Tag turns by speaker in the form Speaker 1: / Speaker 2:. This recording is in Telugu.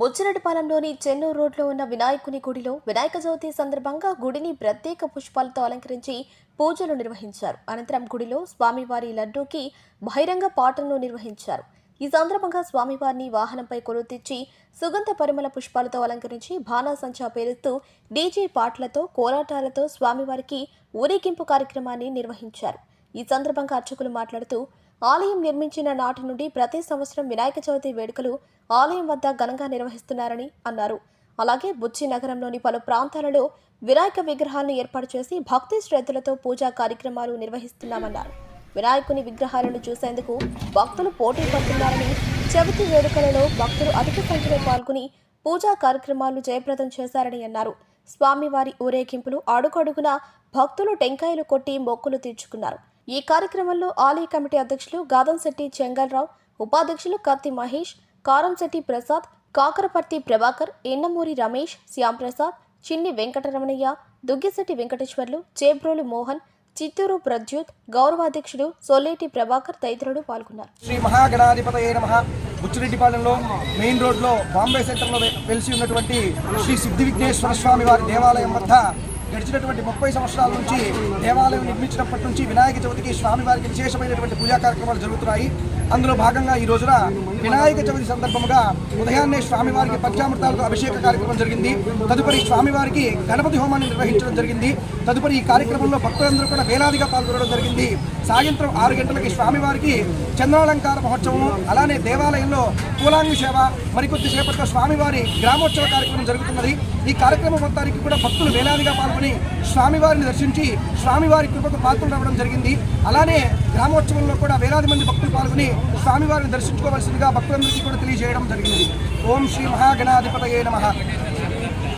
Speaker 1: బుచ్చిరెడ్డిపాలెంలోని చెన్నూరు రోడ్లో ఉన్న వినాయకుని గుడిలో వినాయక చవితి సందర్భంగా గుడిని ప్రత్యేక పుష్పాలతో అలంకరించి పూజలు నిర్వహించారు. అనంతరం గుడిలో స్వామివారి లడ్డూకి బహిరంగ పాటలను నిర్వహించారు. ఈ సందర్భంగా స్వామివారిని వాహనంపై కొలుతిచ్చి సుగంధ పరిమళ పుష్పాలతో అలంకరించి బాణాసంచా పేరుస్తూ డీజే పాటలతో కోలాటాలతో స్వామివారికి ఊరేగింపు కార్యక్రమాన్ని నిర్వహించారు. ఈ సందర్భంగా అర్చకులు మాట్లాడుతూ ఆలయం నిర్మించిన నాటి నుండి ప్రతి సంవత్సరం వినాయక చవితి వేడుకలు ఆలయం వద్ద ఘనంగా నిర్వహిస్తున్నారని అన్నారు. అలాగే బుచ్చి నగరంలోని పలు ప్రాంతాలలో వినాయక విగ్రహాలను ఏర్పాటు చేసి భక్తి శ్రద్ధలతో పూజా కార్యక్రమాలు నిర్వహిస్తున్నామన్నారు. వినాయకుని విగ్రహాలను చూసేందుకు భక్తులు పోటీ పడుతున్నారని చవితి వేడుకలలో భక్తులు అధిక సంఖ్యలో పాల్గొని పూజా కార్యక్రమాలు జయప్రదం చేశారని అన్నారు. స్వామివారి ఊరేగింపులు అడుగడుగున భక్తులు టెంకాయలు కొట్టి మొక్కులు తీర్చుకున్నారు. ఈ కార్యక్రమంలో ఆలయ కమిటీ అధ్యక్షులు గాదంశెట్టి చెంగల్రావు ఉపాధ్యక్షులు కత్తి మహేష్ కారంశెట్టి ప్రసాద్ కాకరపర్తి ప్రభాకర్ ఎన్నమూరి రమేష్ శ్యాంప్రసాద్ చిన్ని వెంకటరమణయ్య దుగ్గిశెట్టి వెంకటేశ్వర్లు చేబ్రోలు మోహన్ చిత్తూరు ప్రద్యుత్ గౌరవాధ్యక్షుడు సొల్లేటి ప్రభాకర్ తదితరులు పాల్గొన్నారు.
Speaker 2: శ్రీ మహాగణాధిపతయ నమ. బుచ్చిరెడ్డిపాలెంలో మెయిన్ రోడ్లో బాంబే సెంటర్లో వెలిసి ఉన్నటువంటి శ్రీ సిద్ధి విఘ్నేశ్వర స్వామి వారి దేవాలయం వద్ద గడిచినటువంటి ముప్పై సంవత్సరాల నుంచి దేవాలయం నిర్మించినప్పటి నుంచి వినాయక చవితికి స్వామివారికి విశేషమైనటువంటి పూజా కార్యక్రమాలు జరుగుతున్నాయి. అందులో భాగంగా ఈ రోజున వినాయక చవితి సందర్భంగా ఉదయాన్నే స్వామివారికి పంచామృతాలతో అభిషేక కార్యక్రమం జరిగింది. తదుపరి స్వామివారికి గణపతి హోమాన్ని నిర్వహించడం జరిగింది. తదుపరి ఈ కార్యక్రమంలో భక్తులందరూ కూడా వేలాదిగా పాల్గొనడం జరిగింది. సాయంత్రం ఆరు గంటలకి స్వామివారికి చంద్రాలంకార మహోత్సవం అలానే దేవాలయంలో పూలాంగి సేవ మరికొద్దిసేపట్లో స్వామివారి గ్రామోత్సవ కార్యక్రమం జరుగుతున్నది. ఈ కార్యక్రమం మొత్తానికి కూడా భక్తులు వేలాదిగా చేసుకుని స్వామివారిని దర్శించి స్వామివారి కృపకు పాత్రలు రావడం జరిగింది. అలానే గ్రామోత్సవంలో కూడా వేలాది మంది భక్తులు పాల్గొని స్వామివారిని దర్శించుకోవాల్సిందిగా భక్తులందరికీ కూడా తెలియజేయడం జరిగింది ఓం శ్రీ మహాగణాధిపతయే నమ.